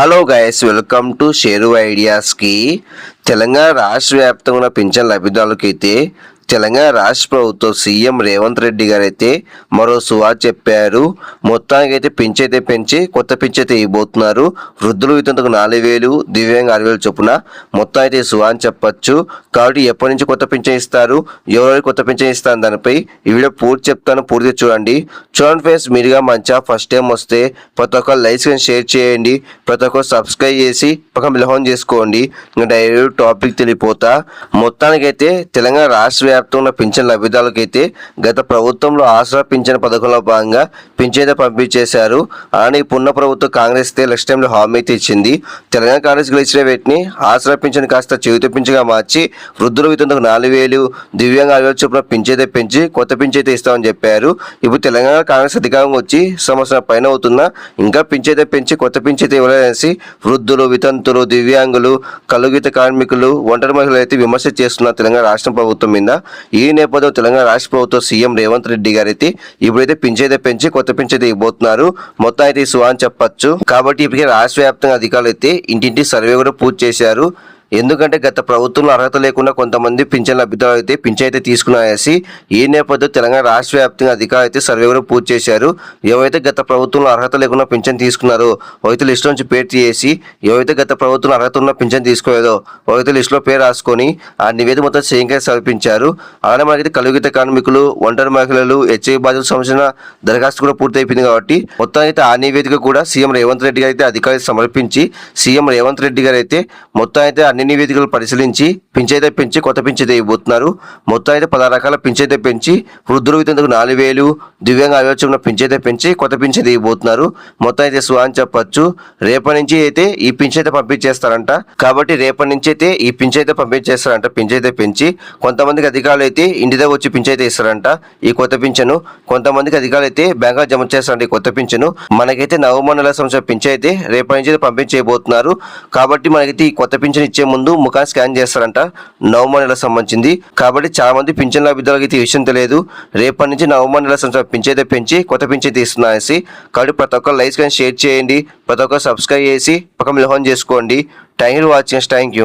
Hello guys welcome to Sheru ఐడియాస్కి. Telangana రాష్ట్ర వ్యాప్తంగా ఉన్న పింఛన్ లబ్ధిదారులకైతే తెలంగాణ రాష్ట్ర ప్రభుత్వం సీఎం రేవంత్ రెడ్డి గారు అయితే మరో సువా చెప్పారు. మొత్తానికి అయితే పెంచైతే అయితే పెంచి కొత్త పింఛ్ అయితే ఇవ్వబోతున్నారు. వృద్ధులు ఇతంతకు నాలుగు వేలు దివ్యాంగ ఆరు వేలు చొప్పున మొత్తం అయితే సువా అని చెప్పచ్చు. కాబట్టి ఎప్పటి నుంచి కొత్త పింఛన్ ఇస్తారు? ఎవరెవరికి కొత్త పింఛన్ ఇస్తారు? దానిపై ఈ వీడియో పూర్తి చెప్తాను పూర్తిగా చూడండి. చూడండి ఫ్రెండ్స్ మీరుగా మంచిగా ఫస్ట్ టైం వస్తే ప్రతి ఒక్కరు లైక్స్ కానీ షేర్ చేయండి. ప్రతి ఒక్కరు సబ్స్క్రైబ్ చేసి పక్కన బిలహోన్ చేసుకోండి. ఇంకా డైరెక్ట్ టాపిక్ తెలియపోతా. మొత్తానికైతే తెలంగాణ రాష్ట్ర వ్యాప్తంగా ఉన్న పింఛన్ లబ్ధిదారులకైతే గత ప్రభుత్వంలో ఆసరా పింఛన్ పథకంలో భాగంగా పింఛన్ పంపించేశారు. అలానే పున్న ప్రభుత్వం కాంగ్రెస్ అయితే టైంలో హామీ అయితే ఇచ్చింది. తెలంగాణ కాంగ్రెస్ గెలిచిన వీటిని ఆసరా పింఛను కాస్త చేతి పింఛగా మార్చి వృద్ధుల వితంతకు నాలుగు వేలు దివ్యాంగ ఆరు చొప్పున పింఛన్ పెంచి కొత్త పింఛైతే ఇస్తామని చెప్పారు. ఇప్పుడు తెలంగాణ కాంగ్రెస్ అధికారం వచ్చి సంవత్సరం పైన అవుతున్నా ఇంకా పింఛన్ పెంచి కొత్త పింఛైతే ఇవ్వలేదనేసి వృద్ధులు వితంతులు దివ్యాంగులు కలుగిత కార్మికులు ఒంటరి మహిళలు అయితే విమర్శ చేస్తున్నారు తెలంగాణ రాష్ట్ర ప్రభుత్వం మీద. ఈ నేపథ్యంలో తెలంగాణ రాష్ట్ర ప్రభుత్వం సీఎం రేవంత్ రెడ్డి గారైతే ఇప్పుడైతే పింఛన్ పెంచి కొత్త పింఛన్ మొత్తం అయితే ఇసువా అని కాబట్టి ఇప్పటికే రాష్ట్ర వ్యాప్తంగా అధికారులు అయితే ఇంటింటి సర్వే కూడా పూర్తి చేశారు. ఎందుకంటే గత ప్రభుత్వంలో అర్హత లేకుండా కొంతమంది పింఛన్ లబ్ధిదారులు అయితే పింఛన్ అయితే తీసుకున్నాయేసి ఈ నేపథ్యంలో తెలంగాణ రాష్ట్ర వ్యాప్తంగా అధికారులు అయితే సర్వే కూడా పూర్తి చేశారు. ఎవరైతే గత ప్రభుత్వంలో అర్హత లేకుండా పింఛన్ తీసుకున్నారో అయితే లిస్ట్ నుంచి పేరు చేసి ఎవరైతే గత ప్రభుత్వంలో అర్హత ఉన్న పింఛన్ తీసుకోలేదో అయితే లిస్టులో పేరు రాసుకొని ఆ నివేదిక మొత్తం చేయంగా సమర్పించారు. అలానే మనకైతే కలుగిత కార్మికులు ఒంటరి మహిళలు హెచ్ఐ బాధితుల సంబంధించిన దరఖాస్తు కూడా పూర్తి అయిపోయింది కాబట్టి మొత్తం అయితే ఆ నివేదిక కూడా సీఎం రేవంత్ రెడ్డి గారు అయితే అధికారులు సమర్పించి సీఎం రేవంత్ రెడ్డి గారు అయితే మొత్తం అయితే అన్ని నివేదికలు పరిశీలించి పింఛైతే పెంచి కొత్త పింఛైతే ఇవ్వబోతున్నారు. మొత్తం అయితే పదహారు రకాల పింఛైతే పెంచి వృద్ధులు వితందుకు నాలుగు వేలు దివ్యాంగ ఆలోచన పింఛైతే పెంచి కొత్త పింఛైతే ఇవ్వబోతున్నారు. మొత్తం అయితే సుహా అని చెప్పచ్చు రేపటి నుంచి అయితే ఈ పింఛైతే పంపించేస్తారంట. కాబట్టి రేపటి నుంచి అయితే ఈ పింఛైతే పంపించేస్తారంట పింఛైతే పెంచి. కొంతమందికి అధికారులు అయితే ఇంటి దగ్గర వచ్చి పింఛైతే ఇస్తారంట ఈ కొత్త పింఛను. కొంతమందికి అధికారులు అయితే బ్యాంకులో జమ చేస్తారంట ఈ కొత్త పింఛను. మనకైతే నవంబర్ నెల సంవత్సరం పింఛైతే రేపటి నుంచి అయితే పంపించేయబోతున్నారు. కాబట్టి మనకైతే ఈ కొత్త పింఛను ఇచ్చే ముందు ముఖాన్ని స్కాన్ చేస్తారంట. నవంబర్ నెల సంబంధించింది. కాబట్టి చాలా మంది పింఛన్ లబ్ధిదారులకు అయితే ఈ విషయం తెలియదు. రేపటి నుంచి నవంబర్ నెల సంవత్సరం పింఛైతే పెంచి కొత్త పింఛన్ తీస్తున్నాయసి కాబట్టి ప్రతి ఒక్కరు లైక్స్ కానీ షేర్ చేయండి. ప్రతి ఒక్కరు సబ్స్క్రైబ్ చేసి పక్కన మిలహోన్ చేసుకోండి. Thank you watching. Thank you.